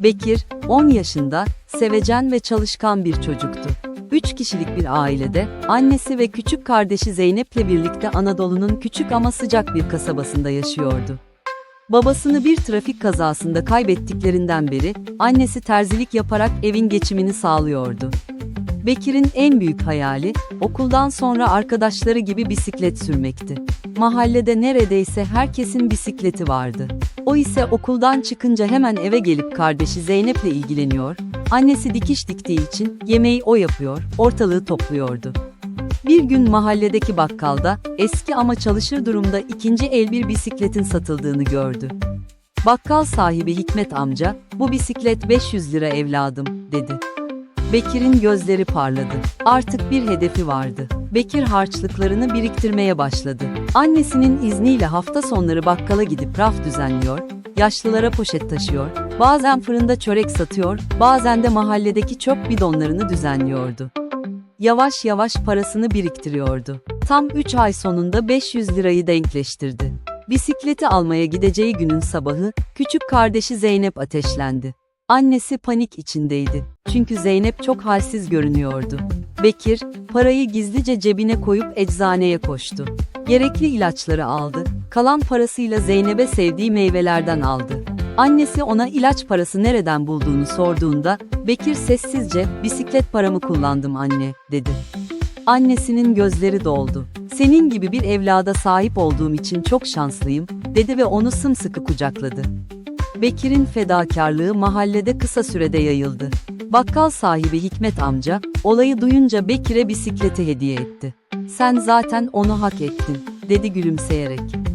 Bekir, 10 yaşında, sevecen ve çalışkan bir çocuktu. 3 kişilik bir ailede, annesi ve küçük kardeşi Zeynep'le birlikte Anadolu'nun küçük ama sıcak bir kasabasında yaşıyordu. Babasını bir trafik kazasında kaybettiklerinden beri, annesi terzilik yaparak evin geçimini sağlıyordu. Bekir'in en büyük hayali, okuldan sonra arkadaşları gibi bisiklet sürmekti. Mahallede neredeyse herkesin bisikleti vardı. O ise okuldan çıkınca hemen eve gelip kardeşi Zeynep'le ilgileniyor, annesi dikiş diktiği için yemeği o yapıyor, ortalığı topluyordu. Bir gün mahalledeki bakkalda, eski ama çalışır durumda ikinci el bir bisikletin satıldığını gördü. Bakkal sahibi Hikmet amca, bu bisiklet 500 lira evladım, dedi. Bekir'in gözleri parladı. Artık bir hedefi vardı. Bekir harçlıklarını biriktirmeye başladı. Annesinin izniyle hafta sonları bakkala gidip raf düzenliyor, yaşlılara poşet taşıyor, bazen fırında çörek satıyor, bazen de mahalledeki çöp bidonlarını düzenliyordu. Yavaş yavaş parasını biriktiriyordu. Tam 3 ay sonunda 500 lirayı denkleştirdi. Bisikleti almaya gideceği günün sabahı, küçük kardeşi Zeynep ateşlendi. Annesi panik içindeydi. Çünkü Zeynep çok halsiz görünüyordu. Bekir, parayı gizlice cebine koyup eczaneye koştu. Gerekli ilaçları aldı. Kalan parasıyla Zeynep'e sevdiği meyvelerden aldı. Annesi ona ilaç parası nereden bulduğunu sorduğunda, Bekir sessizce, bisiklet paramı kullandım anne, dedi. Annesinin gözleri doldu. Senin gibi bir evlada sahip olduğum için çok şanslıyım, dedi ve onu sımsıkı kucakladı. Bekir'in fedakarlığı mahallede kısa sürede yayıldı. Bakkal sahibi Hikmet amca, olayı duyunca Bekir'e bisikleti hediye etti. Sen zaten onu hak ettin, dedi gülümseyerek.